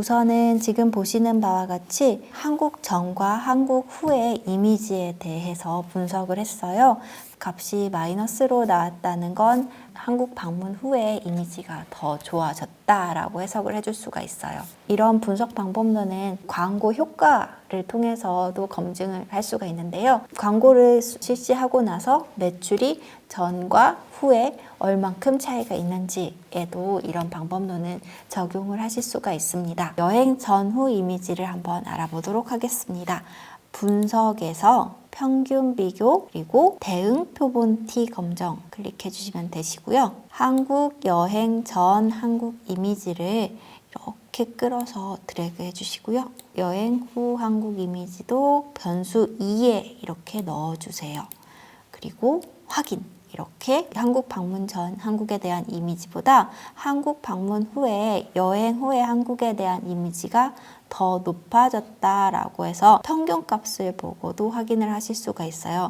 우선은 지금 보시는 바와 같이 한국 전과 한국 후의 이미지에 대해서 분석을 했어요. 값이 마이너스로 나왔다는 건 한국 방문 후에 이미지가 더 좋아졌다라고 해석을 해줄 수가 있어요. 이런 분석 방법론은 광고 효과를 통해서도 검증을 할 수가 있는데요. 광고를 실시하고 나서 매출이 전과 후에 얼만큼 차이가 있는지에도 이런 방법론은 적용을 하실 수가 있습니다. 여행 전후 이미지를 한번 알아보도록 하겠습니다. 분석에서 평균 비교 그리고 대응 표본 T 검정 클릭해 주시면 되시고요. 한국 여행 전 한국 이미지를 이렇게 끌어서 드래그 해 주시고요. 여행 후 한국 이미지도 변수 2에 이렇게 넣어 주세요. 그리고 확인. 이렇게 한국 방문 전 한국에 대한 이미지보다 한국 방문 후에 여행 후에 한국에 대한 이미지가 더 높아졌다라고 해서 평균 값을 보고도 확인을 하실 수가 있어요.